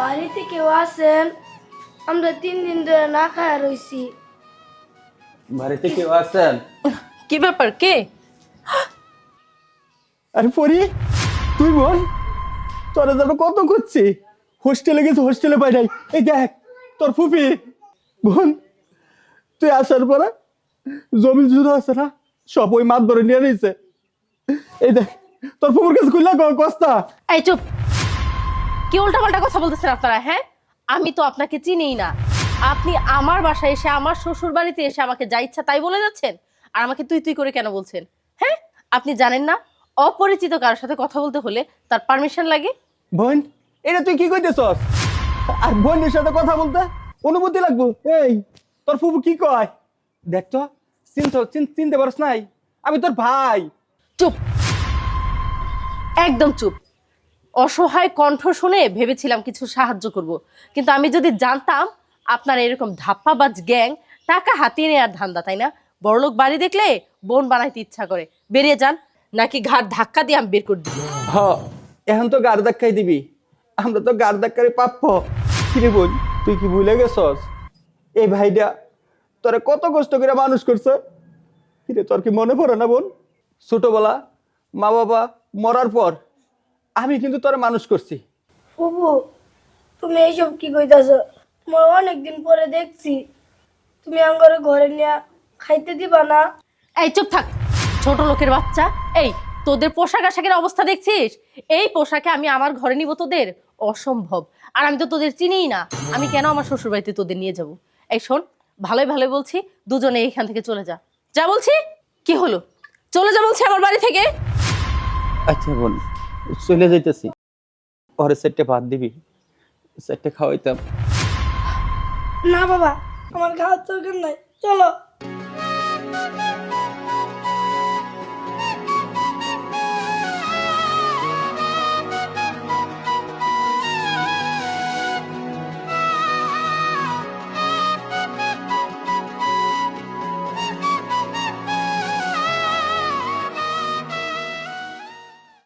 বাড়িতে কেউ আছেন? আমরা তিন দিন ধরে না খায় রইছি। বাড়িতে কেউ আছেন? কি ব্যাপার কে? আরে পরি তুই বল তোরা যেন কত করছি হোস্টেলে গেছে হোস্টেলে পাই নাই। এই দেখ তোর ফুপি। বোন তুই আসার পরে জমি জুড়ে আছে না সব ওই মাছ ধরে নিয়ে নিয়েছে এই দেখ তোর ফুপুর কাছে খুললা কস্তা? এই চুপ। কি উল্টাপাল্টা কথা বলতেছেন আপনারা হ্যাঁ? আমি তো আপনাকে চিনিই না। আপনি আমার বাসায় এসে আমার শ্বশুর বাড়িতে এসে আমাকে যা ইচ্ছা তাই বলে যাচ্ছেন আর আমাকে তুই তুই করে কেন বলছেন হ্যাঁ? আপনি জানেন না অপরিচিত কারোর সাথে কথা বলতে হলে তার পারমিশন লাগে। বোন এটা তুই কি কইতেছস? আর বোনের সাথে কথা বলতে অনুমতি লাগবো? এই তোর ফুফু কি কয়? দেখ তো চিনতে চিন- চিনতে পারস নাই। আমি তোর ভাই। চুপ। একদম চুপ। অসহায় কণ্ঠ শুনে ভেবেছিলাম কিছু সাহায্য করব। কিন্তু আমি যদি জানতাম আপনার এরকম ধাপ্পাবাজ গ্যাং, টাকা হাতিয়ে নেওয়ার ধান্দা, তাই না? বড়লোক বাড়ি দেখলে বোন বানাইতে ইচ্ছা করে। বেরিয়ে যান, নাকি ঘাট ধাক্কা দিয়ে আমি বের করে দিব হ, এখন তো গার ধাক্কাই দিবি। আমরা তো গার ধাক্কারে প্রাপ্য। কিরে বোন, তুই কি ভুলে গেছস? এই ভাইটা তোরে কত কষ্ট করে মানুষ করছে। কিরে, তোর কি মনে পড়ে না বোন? ছোটবেলা মা বাবা মরার পর আমি কিন্তু তোরে মানুষ করছি। ফুবু তুমি এইসব কি কইতাছ? তোমার অনেকদিন পরে দেখছি। তুমি আঙ্গরে ঘরে নিয়ে খাইতে দিবা না। এই চুপ থাক। ছোট লোকের বাচ্চা। এই তোদের পোশাক আশাকের অবস্থা দেখছিস? এই পোশাকে আমি আমার ঘরে নিব তোদের? অসম্ভব। আর আমি তো তোদের চিনিই না। আমি কেন আমার শ্বশুর বাড়িতে তোদের নিয়ে যাব? এই শোন ভালোই ভালোই বলছি দুজনে এইখান থেকে চলে যা। যা বলছি কি হলো? চলে যা বলছি আমার বাড়ি থেকে। আচ্ছা বোন চলে যাইতেছি। পরে সেটে ভাত দিবি, সেটে খাওয়াইতাম। না বাবা, আমার খাওয়ার দরকার নাই, চলো।